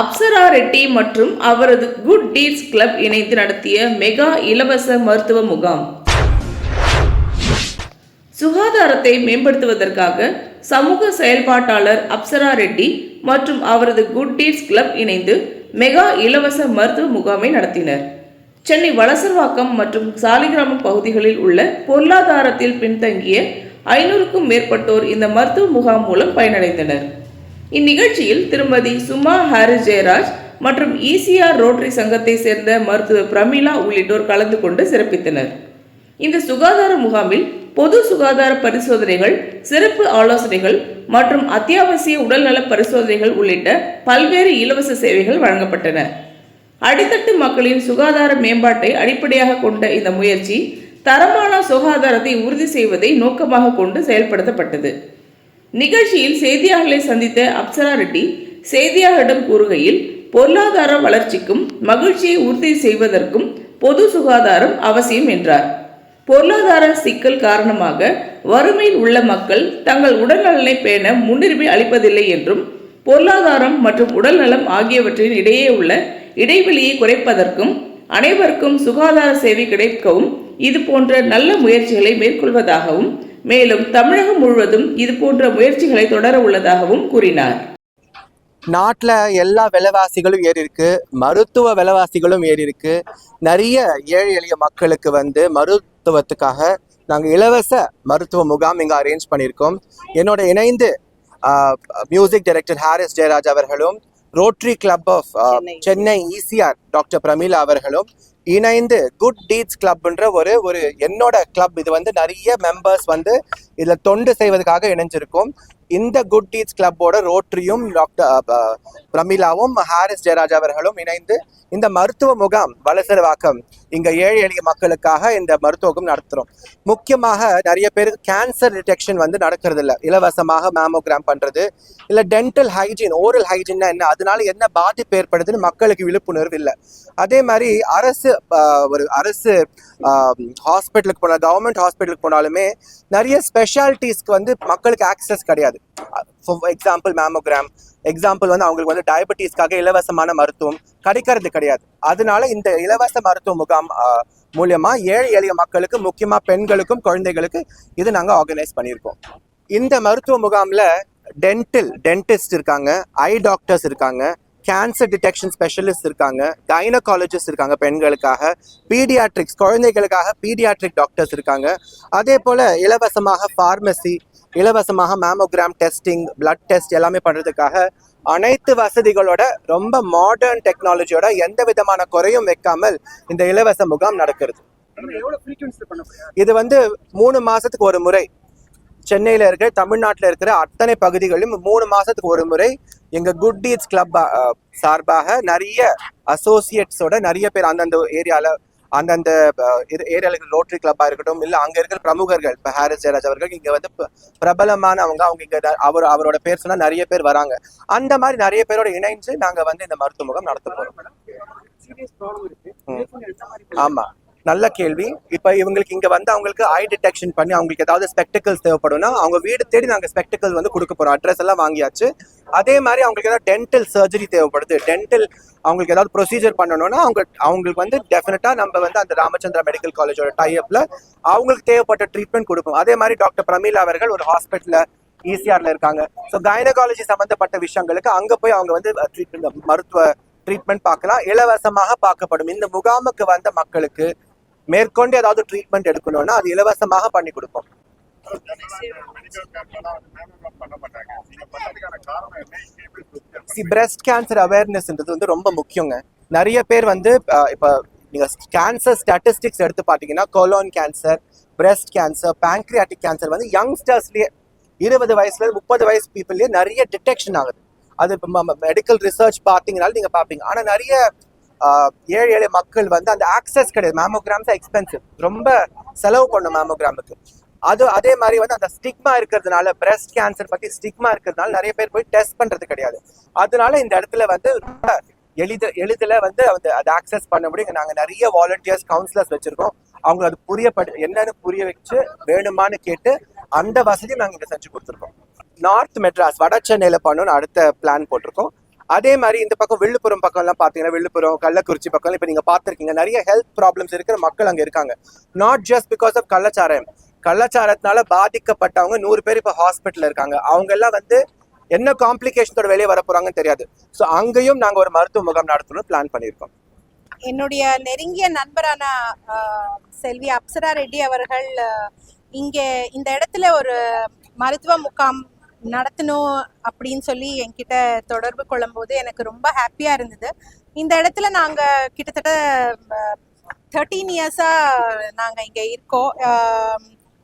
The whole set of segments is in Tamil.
அப்சரா ரெட்டி மற்றும் அவரது குட் டீட்ஸ் கிளப் இணைந்து நடத்திய மெகா இலவச மருத்துவ முகாம். சுகாதாரத்தை மேம்படுத்துவதற்காக சமூக செயல்பாட்டாளர் அப்சரா ரெட்டி மற்றும் அவரது குட் டீட்ஸ் கிளப் இணைந்து மெகா இலவச மருத்துவ முகாமை நடத்தினர். சென்னை வளசர்வாக்கம் மற்றும் சாலிகிராமம் பகுதிகளில் உள்ள பொருளாதாரத்தில் பின்தங்கிய ஐநூறுக்கும் மேற்பட்டோர் இந்த மருத்துவ முகாம் மூலம் பயனடைந்தனர். இந்நிகழ்ச்சியில் திருமதி சுமா ஹாரி ஜெயராஜ் மற்றும் இசிஆர் ரோட்டரி சங்கத்தை சேர்ந்த மருத்துவர் பிரமிளா உள்ளிட்டோர் கலந்து கொண்டு சிறப்பித்தனர். இந்த சுகாதார முகாமில் பொது சுகாதார பரிசோதனைகள் சிறப்பு ஆலோசனைகள் மற்றும் அத்தியாவசிய உடல்நல பரிசோதனைகள் உள்ளிட்ட பல்வேறு இலவச சேவைகள் வழங்கப்பட்டன. அடித்தட்டு மக்களின் சுகாதார மேம்பாட்டை அடிப்படையாக கொண்ட இந்த முயற்சி தரமான சுகாதாரத்தை உறுதி செய்வதை நோக்கமாக கொண்டு செயல்படுத்தப்பட்டது. நிகழ்ச்சியில் செய்தியாளர்களை சந்தித்த அப்சரா ரெட்டி செய்தியாளரிடம் கூறுகையில் பொருளாதார வளர்ச்சிக்கும் மகிழ்ச்சியை உறுதி செய்வதற்கும் பொது சுகாதாரம் அவசியம் என்றார். பொருளாதார சிக்கல் காரணமாக வறுமையில் உள்ள மக்கள் தங்கள் உடல்நலனை பேண முன்னுரிமை அளிப்பதில்லை என்றும் பொருளாதாரம் மற்றும் உடல்நலம் ஆகியவற்றின் இடையே உள்ள இடைவெளியை குறைப்பதற்கும் அனைவருக்கும் சுகாதார சேவை கிடைக்கவும் இது போன்ற நல்ல முயற்சிகளை மேற்கொள்வதாகவும் மேலும் தமிழகம் முழுவதும் இது போன்ற முயற்சிகளை தொடர உள்ளதாகவும் கூறினார். நாட்டில் எல்லா விலைவாசிகளும் ஏறி இருக்கு. மருத்துவ விலைவாசிகளும் ஏறி இருக்கு. நிறைய ஏழை எளிய மக்களுக்கு வந்து மருத்துவத்துக்காக நாங்கள் இலவச மருத்துவ முகாம் இங்கே அரேஞ்ச் பண்ணியிருக்கோம். என்னோட இணைந்து மியூசிக் டைரக்டர் ஹாரிஸ் ஜெயராஜ் அவர்களும் rotary club of Chennai. ECR doctor Pramila அவர்களும் இணைந்து குட் டீட்ஸ் கிளப்ன்ற ஒரு ஒரு என்னோட கிளப் இது வந்து நிறைய மெம்பர்ஸ் வந்து இதில் தொண்டு செய்வதற்காக இணைஞ்சிருக்கும். இந்த குட் டீட்ஸ் கிளப்போட ரோட்ரியும் டாக்டர் பிரமிளாவும் ஹாரிஸ் ஜெயராஜ் அவர்களும் இணைந்து இந்த மருத்துவ முகாம் வலசரவாக்கம் இங்கே ஏழை எளிய மக்களுக்காக இந்த மருத்துவம் நடத்துகிறோம் முக்கியமாக நிறைய பேருக்கு கேன்சர் டிடெக்ஷன் வந்து நடக்கிறது இல்லை இலவசமாக மேமோகிராம் பண்ணுறது இல்லை டென்டல் ஹைஜீன் ஓரல் ஹைஜீன்னா என்ன? அதனால என்ன பாதிப்பு ஏற்படுதுன்னு மக்களுக்கு விழிப்புணர்வு இல்லை. அதே மாதிரி அரசு ஒரு அரசு ஹாஸ்பிட்டலுக்கு போனால் கவர்மெண்ட் ஹாஸ்பிட்டலுக்கு போனாலுமே நிறைய ஸ்பெஷாலிட்டிஸ்க்கு வந்து மக்களுக்கு ஆக்சஸ் கிடையாது. எக்ஸாம்பிள் மேமோகிராம் எக்ஸாம்பிள் வந்து அவங்களுக்கு வந்து டயபெட்டிஸ்க்காக இலவசமான மருத்துவம் கிடைக்கிறது கிடையாது. அதனால இந்த இலவச மருத்துவ முகாம் மூலியமா ஏழை எளிய மக்களுக்கு முக்கியமா பெண்களுக்கும் குழந்தைகளுக்கு இது நாங்கள் ஆர்கனைஸ் பண்ணியிருக்கோம். இந்த மருத்துவ முகாமில் டென்டல் டென்டிஸ்ட் இருக்காங்க ஐ டாக்டர்ஸ் இருக்காங்க கேன்சர் டிடெக்ஷன் ஸ்பெஷலிஸ்ட் இருக்காங்க கைனகாலஜிஸ்ட் இருக்காங்க பெண்களுக்காக பீடியாட்ரிக்ஸ் குழந்தைகளுக்காக பீடியாட்ரிக் டாக்டர்ஸ் இருக்காங்க. அதே போல் இலவசமாக ஃபார்மசி இலவசமாக மேமோகிராம் டெஸ்டிங் பிளட் டெஸ்ட் எல்லாமே பண்றதுக்காக அனைத்து வசதிகளோட ரொம்ப மாடர்ன் டெக்னாலஜியோட எந்த விதமான குறையும் வைக்காமல் இந்த இலவச முகாம் நடக்கிறது. இது வந்து மூணு மாசத்துக்கு ஒரு முறை. சென்னையில இருக்கிற தமிழ்நாட்டில் இருக்கிற அத்தனை பகுதிகளிலும் மூணு மாசத்துக்கு ஒரு முறை எங்க குட் டீட்ஸ் கிளப் சார்பாக நிறைய அசோசியேட்ஸோட நிறைய பேர் அந்தந்த ஏரியால அந்தந்த ஏரியால ரோட்டரி கிளப்பா இருக்கட்டும் இல்ல அங்க இருக்கிற பிரமுகர்கள் இப்ப ஹாரிஸ் ஜெயராஜ் அவர்கள் இங்க வந்து ப- பிரபலமானவங்க. அவங்க இங்க அவர் அவரோட பேர் சொன்னா நிறைய பேர் வராங்க. அந்த மாதிரி நிறைய பேரோட இணைஞ்சு நாங்க வந்து இந்த மருத்துவ முகாம் நடத்த போறோம் ஆமா. நல்ல கேள்வி. இப்போ இவங்களுக்கு இங்கே வந்து அவங்களுக்கு ஐ டிடெக்ஷன் பண்ணி அவங்களுக்கு ஏதாவது ஸ்பெக்டிகல்ஸ் தேவைப்படும்னா அவங்க வீடு தேடி நாங்கள் ஸ்பெக்டிக்கல் வந்து கொடுக்க போகிறோம் அட்ரஸ் எல்லாம் வாங்கியாச்சு. அதே மாதிரி அவங்களுக்கு ஏதாவது டென்டல் சர்ஜரி தேவைப்படுது. டென்டல் அவங்களுக்கு ஏதாவது ப்ரொசீஜர் பண்ணணும்னா அவங்க அவங்களுக்கு வந்து டெஃபினட்டாக நம்ம வந்து அந்த ராமச்சந்திரா மெடிக்கல் காலேஜோட டைஅப்பில் அவங்களுக்கு தேவைப்பட்ட ட்ரீட்மெண்ட் கொடுப்போம். அதே மாதிரி டாக்டர் பிரமீல் அவர்கள் ஒரு ஹாஸ்பிட்டலில் ஈசிஆரில் இருக்காங்க. ஸோ கைனகாலஜி சம்மந்தப்பட்ட விஷயங்களுக்கு அங்கே போய் அவங்க வந்து ட்ரீட்மெண்ட் மருத்துவ ட்ரீட்மெண்ட் பார்க்கலாம். இலவசமாக பார்க்கப்படும். இந்த முகாமுக்கு வந்த மக்களுக்கு மேற்கொண்டு ஏதாவது ட்ரீட்மெண்ட் எடுக்கணும்னா அது இலவசமாக பண்ணி கொடுப்போம். சி பிரஸ்ட் கேன்சர் அவேர்னஸ்ன்றது வந்து ரொம்ப முக்கியங்க. நிறைய பேர் வந்து இப்போ இப்ப நீங்க கேன்சர் ஸ்டாட்டிஸ்டிக்ஸ் எடுத்து பார்த்தீங்கன்னா colon cancer breast cancer pancreatic cancer வந்து யங்ஸ்டர்ஸ்லயே இருபது வயசுல முப்பது வயசு பீப்புள்லயே நிறைய டிடெக்ஷன் ஆகுது. அது இப்போ மெடிக்கல் ரிசர்ச் பார்த்தீங்கனாலும் நீங்க பார்ப்பீங்க ஆனா நிறைய ஏழை ஏழை மக்கள் வந்து அந்த ஆக்சஸ் கிடையாது. மேமோகிராம்ஸ் எக்ஸ்பென்சிவ் ரொம்ப செலவு பண்ணும் மேமோகிராமுக்கு அது அதே மாதிரி வந்து அந்த ஸ்டிக்மா இருக்கிறதுனால பிரஸ்ட் கேன்சர் பத்தி ஸ்டிக்மா இருக்கிறதுனால நிறைய பேர் போய் டெஸ்ட் பண்றது கிடையாது. அதனால இந்த இடத்துல வந்து ரொம்ப எளித எளிதில் வந்து வந்து அதை ஆக்சஸ் பண்ண முடியும். நாங்கள் நிறைய வாலண்டியர்ஸ் கவுன்சிலர்ஸ் வச்சுருக்கோம். அவங்க அது புரியப்படு என்னன்னு புரிய வச்சு வேணுமான்னு கேட்டு அந்த வசதியும் நாங்கள் இங்கே செஞ்சு கொடுத்துருக்கோம். நார்த் மெட்ராஸ் வட சென்னையில் பண்ணணும்னு அடுத்த பிளான் போட்டிருக்கோம். அதே மாதிரி இந்த பக்கம் விழுப்புரம் பக்கம் எல்லாம் பாத்தீங்கன்னா விழுப்புரம் கள்ளக்குறிச்சி பக்கம் இப்ப நீங்க பார்த்துருக்கீங்க. நிறைய ஹெல்த் ப்ராப்ளம்ஸ் இருக்கிற மக்கள் அங்க இருக்காங்க. நாட் ஜஸ்ட் பிகாஸ் ஆஃப் கள்ளச்சாரம் கள்ளச்சாரத்தினால பாதிக்கப்பட்டவங்க நூறு பேர் இப்ப ஹாஸ்பிட்டல் இருக்காங்க. அவங்க எல்லாம் வந்து என்ன காம்ப்ளிகேஷனோட வெளியே வர தெரியாது. ஸோ அங்கேயும் நாங்க ஒரு மருத்துவ முகாம் நடத்தணும்னு பிளான் பண்ணியிருக்கோம். என்னுடைய நெருங்கிய நண்பரான செல்வி அப்சரா ரெட்டி அவர்கள் இங்கே இந்த இடத்துல ஒரு மருத்துவ முகாம் நடத்தணும் அப்படின்னு சொல்லி என்கிட்ட தொடர்பு கொள்ளும்போது எனக்கு ரொம்ப ஹாப்பியாக இருந்தது. இந்த இடத்துல நாங்கள் கிட்டத்தட்ட தேர்ட்டீன் இயர்ஸாக நாங்கள் இங்கே இருக்கோம்.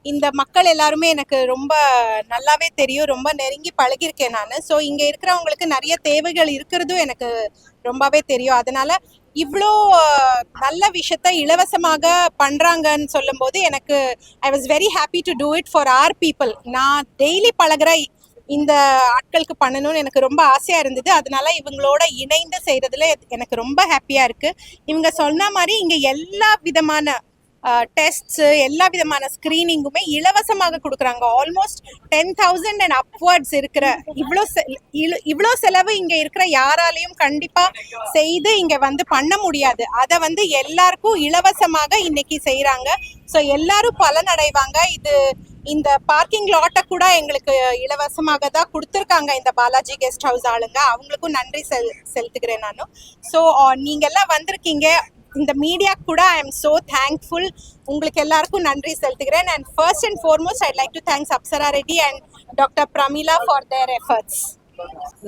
இந்த மக்கள் எல்லாருமே எனக்கு ரொம்ப நல்லாவே தெரியும். ரொம்ப நெருங்கி பழகியிருக்கேன் நான். ஸோ இங்கே இருக்கிறவங்களுக்கு நிறைய தேவைகள் இருக்கிறதும் எனக்கு ரொம்பவே தெரியும். அதனால இவ்வளோ நல்ல விஷயத்த இலவசமாக பண்ணுறாங்கன்னு சொல்லும்போது எனக்கு I was very happy to do it for our people நான் டெய்லி பழகுற இந்த ஆட்களுக்கு பண்ணணும்னு எனக்கு ரொம்ப ஆசையாக இருந்தது. அதனால இவங்களோட இணைந்து செய்கிறதுல எனக்கு ரொம்ப ஹாப்பியாக இருக்குது இவங்க சொன்ன மாதிரி இங்கே எல்லா விதமான டெஸ்ட்ஸ் எல்லா விதமான ஸ்க்ரீனிங்குமே இலவசமாக கொடுக்குறாங்க. Almost ten thousand and upwards இருக்கிற இவ்வளோ இவ்வளோ செலவு இங்கே இருக்கிற யாராலையும் கண்டிப்பாக செய்து இங்கே வந்து பண்ண முடியாது. அதை வந்து எல்லாருக்கும் இலவசமாக இன்னைக்கு செய்கிறாங்க ஸோ எல்லாரும் பலனடைவாங்க. இது இந்த பார்க்கிங் லாட்டை கூட எங்களுக்கு இலவசமாக தான் கொடுத்துருக்காங்க இந்த பாலாஜி கெஸ்ட் ஹவுஸ் ஆளுங்க. அவங்களுக்கும் நன்றி செல் செலுத்துக்கிறேன் நானும் ஸோ நீங்கள்லாம் வந்திருக்கீங்க. இந்த மீடியா கூட ஐ எம் ஸோ தேங்க்ஃபுல் உங்களுக்கு எல்லாருக்கும் நன்றி செலுத்துகிறேன். And first and foremost I like to thanks Apsara Reddy and doctor Pramila for their efforts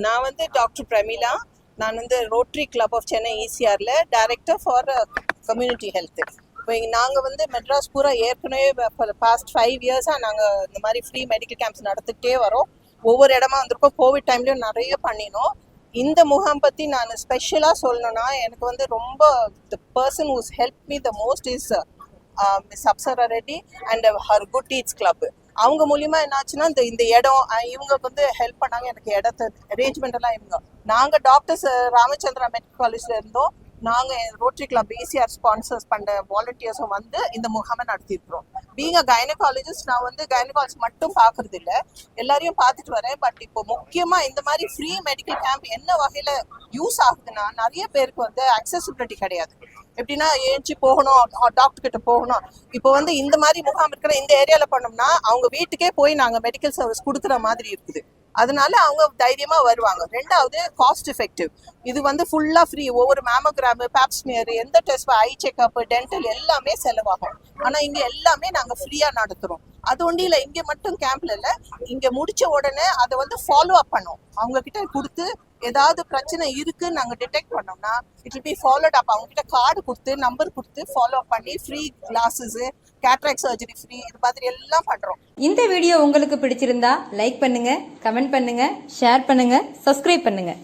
நான் வந்து டாக்டர் பிரமிளா நான் வந்து ரோட்டரி கிளப் ஆஃப் சென்னை ஈசிஆரில் டைரக்டர் ஃபார் கம்யூனிட்டி ஹெல்த் இப்போ நாங்கள் வந்து மெட்ராஸ் பூரா ஏற்கனவே பாஸ்ட் ஃபைவ் இயர்ஸாக நாங்கள் இந்த மாதிரி ஃப்ரீ மெடிக்கல் கேம்ப்ஸ் நடத்திக்கிட்டே வரோம். ஒவ்வொரு இடமா வந்திருக்கோம். கோவிட் டைம்லேயும் நிறைய பண்ணினோம். இந்த முகாம் பற்றி நான் ஸ்பெஷலாக சொல்லணும்னா எனக்கு வந்து ரொம்ப the person who's help me the most is miss Apsara Reddy and her good deeds club அவங்க மூலியமா என்னாச்சுன்னா இந்த இந்த இடம் இவங்க வந்து ஹெல்ப் பண்ணாங்க. எனக்கு இடத்த அரேஞ்ச்மெண்ட் எல்லாம் இவங்க. நாங்க டாக்டர்ஸ் ராமச்சந்திரா மெடிக்கல் காலேஜ்ல இருந்தோம். நாங்கள் ரோட்டரி கிளப் ஏசிஆர் ஸ்பான்சர்ஸ் பண்ண வாலண்டியர்ஸும் வந்து இந்த முகாமை நடத்திருக்கிறோம் பீங் அ கைனகாலஜிஸ்ட் நான் வந்து கைனகாலஜி மட்டும் பார்க்கறது இல்லை எல்லாரையும் பார்த்துட்டு வரேன். பட் இப்போ முக்கியமாக இந்த மாதிரி ஃப்ரீ மெடிக்கல் கேம்ப் என்ன வகையில் யூஸ் ஆகுதுன்னா நிறைய பேருக்கு வந்து அக்சசிபிலிட்டி கிடையாது. எப்படின்னா ஏஞ்சி போகணும் டாக்டர் கிட்ட போகணும். இப்போ வந்து இந்த மாதிரி முகாம் இருக்கிற இந்த ஏரியாவில் பண்ணோம்னா அவங்க வீட்டுக்கே போய் நாங்கள் மெடிக்கல் சர்வீஸ் கொடுக்குற மாதிரி இருக்குது. அதனால அவங்க தைரியமா வருவாங்க. ரெண்டாவது காஸ்ட் எஃபெக்டிவ் இது வந்து ஃபுல்லா ஃப்ரீ ஒவ்வொரு மேமோகிராம் பேப்ஸ்மியர் எந்த டெஸ்ட் ஐ செக்அப் டென்டல் எல்லாமே செலவாகும். ஆனா இங்க எல்லாமே நாங்க ஃப்ரீயா நடத்துறோம். அது ஒண்டி இல்ல இங்க மட்டும் கேம்ப்ல இல்ல. இங்க முடிச்ச உடனே அதை வந்து ஃபாலோ அப் பண்ணோம். அவங்க கிட்ட கொடுத்து ஏதாவது பிரச்சனை இருக்குன்னு நாங்க டிடெக்ட் பண்ணோம்னா it will be followed up அவங்க கிட்ட கார்டு கொடுத்து நம்பர் கொடுத்து ஃபாலோ அப் பண்ணி free classes cataract surgery free இது மாதிரி எல்லாம் பண்றோம். இந்த வீடியோ உங்களுக்கு பிடிச்சிருந்தா லைக் பண்ணுங்க கமெண்ட் பண்ணுங்க ஷேர் பண்ணுங்க சப்ஸ்கிரைப் பண்ணுங்க.